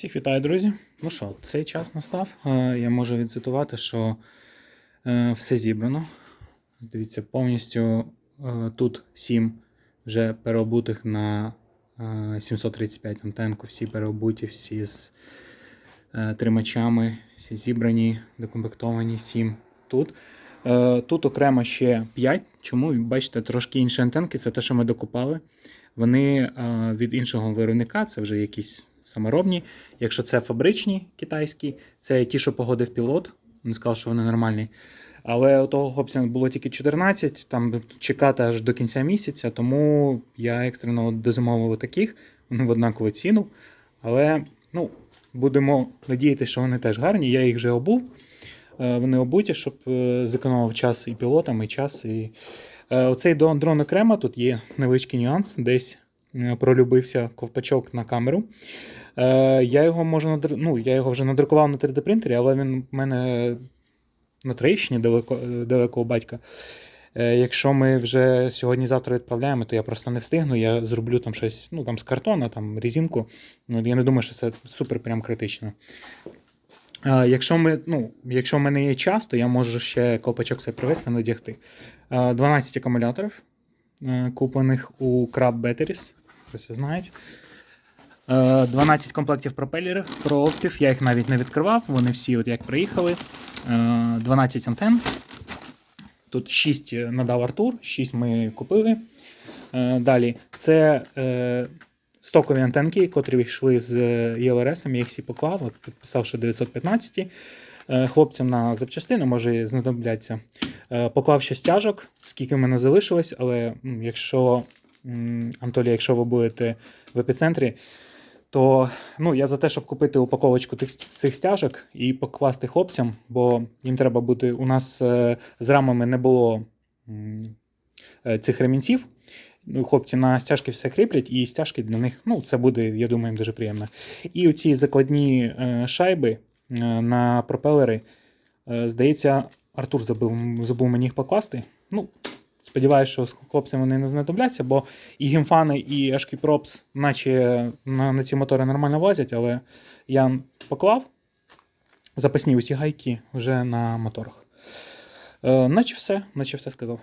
Всіх вітаю, друзі. Ну що, цей час настав. Е, Я можу відцитувати, що е, все зібрано. Дивіться, повністю е, тут 7 вже переобутих на е, 735 антенку, всі переобуті, всі з тримачами, всі зібрані, докомплектовані, 7 тут. Тут окремо ще 5. Чому? Бачите, трошки інші антенки, це те, що ми докупали. Вони від іншого виробника, це вже якісь саморобні. Якщо це фабричні китайські, це ті, що погодив пілот. Він сказав, що вони нормальні. Але у того хлопця було тільки 14, там чекати аж до кінця місяця, тому я екстрено дозамовив таких, вони в однакову ціну. Але ну, будемо надіятися, що вони теж гарні. Я їх вже обув. Е, Вони обуті, щоб е, зекономив час і пілотам, і час. І... Е, Оцей дрон окремо, тут є невеличкий нюанс, десь пролюбився ковпачок на камеру. Е, Я його можу надр... ну, я його вже надрукував на 3D принтері, але він в мене на Троєщині далеко, е, далеко у батька. Е, Якщо ми вже сьогодні-завтра відправляємо, то я просто не встигну. Я зроблю там щось ну, там, з картона, там, резинку. Ну, я не думаю, що це супер прям критично. Е, Якщо, ми, ну, якщо в мене є час, то я можу ще колпачок це привезти, надягти. Е, 12 акумуляторів, е, куплених у Crab Batteries. Всі знають. Е, 12 комплектів пропелерів, прооптів. Я їх навіть не відкривав. Вони всі, от як приїхали. Е, 12 антенн. Тут 6 надав Артур, 6 ми купили. Е, Далі це е, стокові антенки, котрі йшли з ЄЛРС, я їх всі поклав, от підписав, що 915. Е, Хлопцям на запчастини може знадобляться. Е, Поклав ще стяжок, скільки в мене залишилось, але якщо, м, якщо ви будете в епіцентрі, то ну, я за те, щоб купити упаковочку тих, цих стяжок і покласти хлопцям, бо їм треба бути. У нас е, з рамами не було е, цих ремінців. Ну, хлопці на стяжки все кріплять, і стяжки для них, ну, це буде, я думаю, дуже приємно. І оці закладні е, шайби е, на пропелери, е, здається, Артур забув, забув мені їх покласти. Ну, сподіваюся, що з хлопцями вони не знадобляться, бо і гімфани, і HK Props, наче на, на ці мотори нормально влазять, але я поклав запасні усі гайки вже на моторах. Е, наче все, наче все сказав.